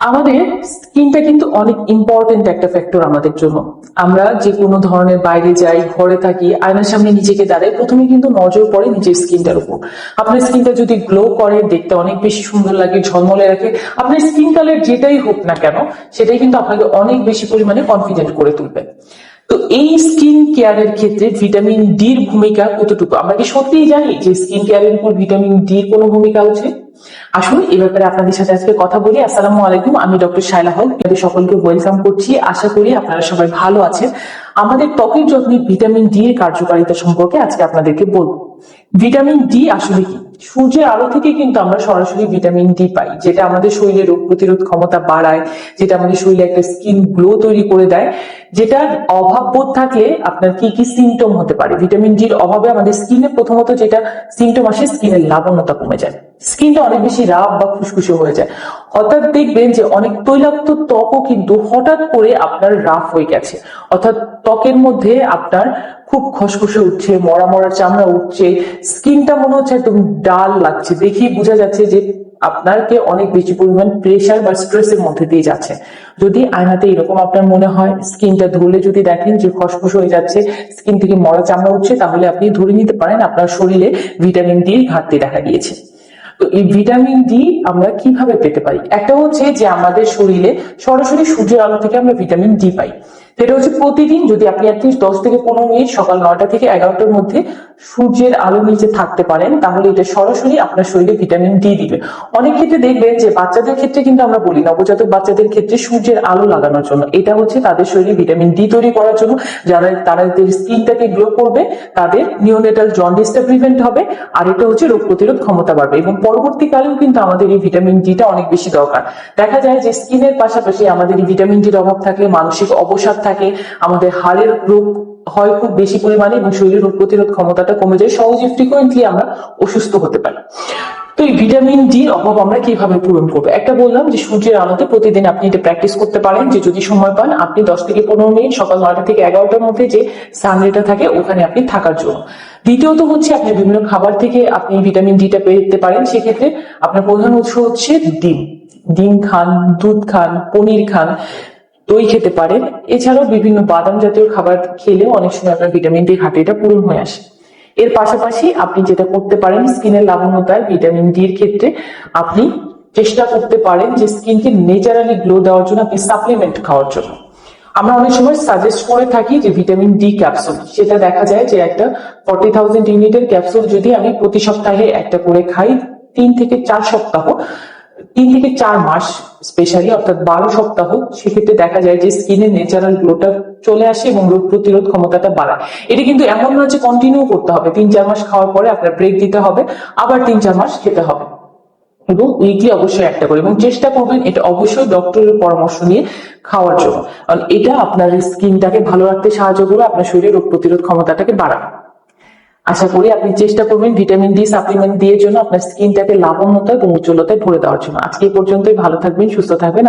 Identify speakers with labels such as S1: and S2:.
S1: আমাদের স্কিনটা কিন্তু অনেক ইম্পর্টেন্ট একটা ফ্যাক্টর আমাদের জন্য। আমরা যে কোনো ধরনের বাইরে যাই, ঘরে থাকি, আয়নার সামনে নিজেকে দাঁড়াই, প্রথমে কিন্তু নজর পড়ে নিজের স্কিনটার উপর। আপনার স্কিনটা যদি গ্লো করে, দেখতে অনেক বেশি সুন্দর লাগে, ঝলমলে রাখে, আপনার স্কিন কালার যেটাই হোক না কেন, সেটাই কিন্তু আপনাকে অনেক বেশি পরিমাণে কনফিডেন্ট করে তুলবে। তো এই স্কিন কেয়ারের ক্ষেত্রে ভিটামিন ডির ভূমিকা কতটুকু? আমরা কি সত্যিই জানি যে স্কিন কেয়ারের উপর ভিটামিন ডির কোনো ভূমিকা আছে? আসুন, এ ব্যাপারে আপনাদের সাথে আজকে কথা বলি। আসসালামু আলাইকুম, আমি ডক্টর শাইলা হক। আপনাদের সকলকে ওয়েলকাম করছি। আশা করি আপনারা সবাই ভালো আছেন। আমাদের ত্বকের যত্নে ভিটামিন ডি এর কার্যকারিতা সম্পর্কে আজকে আপনাদেরকে বলব। ভিটামিন ডি আসলে কি? সূর্যের আলো থেকে কিন্তু আমরা সরাসরি ভিটামিন ডি পাই, যেটা আমাদের শরীরে রোগ প্রতিরোধ ক্ষমতা বাড়ায়, যেটা আমাদের শরীরে একটা স্কিন গ্লো তৈরি করে দেয়, যেটার অভাব বোধ থাকলে আপনার কি কি সিমটম হতে পারে? ভিটামিন ডির অভাবে আমাদের স্কিনে প্রথমত যেটা সিমটম আসে, স্কিনের লাবণ্যতা কমে যায়। স্কিনটা অনেক বেশি রাফ বা খুশখুশে হয়ে যায়। অর্থাৎ দেখবেন যে অনেক তৈলাক্ত ত্বকও কিন্তু হঠাৎ করে আপনার রাফ হয়ে গেছে। অর্থাৎ ত্বকের মধ্যে আপনার খুব খসখসে উঠছে, মরা মরা চামড়া উঠছে, স্কিনটা মনে হচ্ছে একদম ডাল লাগছে। দেখেই বোঝা যাচ্ছে যে আপনাকে অনেক বেশি পরিমাণ প্রেশার বা স্ট্রেসের মধ্যে দিয়ে যাচ্ছে। যদি আয়নাতে এরকম আপনার মনে হয়, স্কিনটা ধরলে যদি দেখেন যে খসখস হয়ে যাচ্ছে, স্কিন থেকে মরা চামড়া উঠছে, তাহলে আপনি ধরে নিতে পারেন আপনার শরীরে ভিটামিন ডি ঘাটতি দেখা দিয়েছে। তো এই ভিটামিন ডি আমরা কীভাবে পেতে পারি? একটা হচ্ছে যে আমাদের শরীরে সরাসরি সূর্যের আলো থেকে আমরা ভিটামিন ডি পাই। সেটা হচ্ছে প্রতিদিন যদি আপনি অ্যাটলিস্ট দশ থেকে পনেরো মিনিট সকাল নয়টা থেকে এগারোটার মধ্যে সূর্যের আলো নিচে থাকতে পারেন, তাহলে এটা সরাসরি আপনার শরীরে ভিটামিন ডি দিবে। অনেক ক্ষেত্রে দেখবেন যে বাচ্চাদের ক্ষেত্রে কিন্তু আমরা বলি নবজাতক বাচ্চাদের ক্ষেত্রে সূর্যের আলো লাগানোর জন্য। এটা হচ্ছে তাদের শরীরে ভিটামিন ডি তৈরি করার জন্য। যারা তাদের স্কিনটাকে গ্লো করবে, তাদের নিওনেটাল জন্ডিসটা প্রিভেন্ট হবে, আর এটা হচ্ছে রোগ প্রতিরোধ ক্ষমতা বাড়বে। এবং পরবর্তীকালেও কিন্তু আমাদের এই ভিটামিন ডিটা অনেক বেশি দরকার। দেখা যায় যে স্কিনের পাশাপাশি আমাদের এই ভিটামিন ডির অভাব থাকলে মানসিক অবসাদ থাকে, আমাদের হাড়ের রোগ হয় খুব বেশি পরিমাণে এবং শরীরের রোগ প্রতিরোধ ক্ষমতাটা কমে যায়, সহজে ফ্রিকোয়েন্টলি আমরা অসুস্থ হতে পারি। তো এই ভিটামিন ডি অভাব আমরা কীভাবে পূরণ করব? একটা বললাম যে সূর্যের আলোতে প্রতিদিন আপনি এটা প্র্যাকটিস করতে পারেন, যে যদি সময় পান, আপনি দশ থেকে পনেরো মিনিট, সকাল নয়টা থেকে এগারোটার মধ্যে যে সানরেটা থাকে, ওখানে আপনি থাকার জন্য। দ্বিতীয়ত হচ্ছে আপনি বিভিন্ন খাবার থেকে আপনি ভিটামিন ডিটা পেতে পারেন, সেক্ষেত্রে আপনার প্রধান উৎস হচ্ছে ডিম। ডিম খান, দুধ খান, পনির খান দই খেতে পারেন। এছাড়াও বিভিন্ন বাদাম জাতীয় খাবার খেলেও অনেক সময় আপনার ভিটামিন ডি ঘাটতিটা পূরণ হয়ে আসে। এর পাশাপাশি আপনি যেটা করতে পারেন স্কিনের লাবণ্যতায় ভিটামিন ডি এর ক্ষেত্রে আপনি চেষ্টা করতে পারেন যে স্কিনকে নেচারালি গ্লো দেওয়ার জন্য আপনি সাপ্লিমেন্ট খাওয়ার জন্য। আমরা অনেক সময় সাজেস্ট করে থাকি যে ভিটামিন ডি ক্যাপসুল সেটা দেখা যায় যে একটা ফর্টি থাউজেন্ড ইউনিটের ক্যাপসুল যদি আমি প্রতি সপ্তাহে একটা করে খাই, তিন থেকে চার সপ্তাহ তিন থেকে চার মাস স্পেশালি অর্থাৎ বারো সপ্তাহ, সেক্ষেত্রে দেখা যায় যে স্কিনের ন্যাচারাল গ্লোটা চলে আসে এবং রোগ প্রতিরোধ ক্ষমতাটা বাড়ায়। এটা কিন্তু এমন নয় যে কন্টিনিউ করতে হবে। তিন, চার মাস খাওয়ার পরে আপনার ব্রেক দিতে হবে, আবার তিন, চার মাস খেতে হবে। এবং উইকলি অবশ্যই একটা করে। এবং চেষ্টা করবেন এটা অবশ্যই ডক্টরের পরামর্শ নিয়ে খাওয়ার জন্য। কারণ এটা আপনার স্কিনটাকে ভালো রাখতে সাহায্য করবে, আপনার শরীরের রোগ প্রতিরোধ ক্ষমতাটাকে বাড়াবে। আশা করি আপনি চেষ্টা করবেন ভিটামিন ডি সাপ্লিমেন্ট দিয়ে জন্য আপনার স্কিনটাকে লাবণ্যতা এবং উজ্জ্বলতায় ভরে দেওয়ার জন্য। আজকে পর্যন্তই, ভালো থাকবেন, সুস্থ থাকবেন।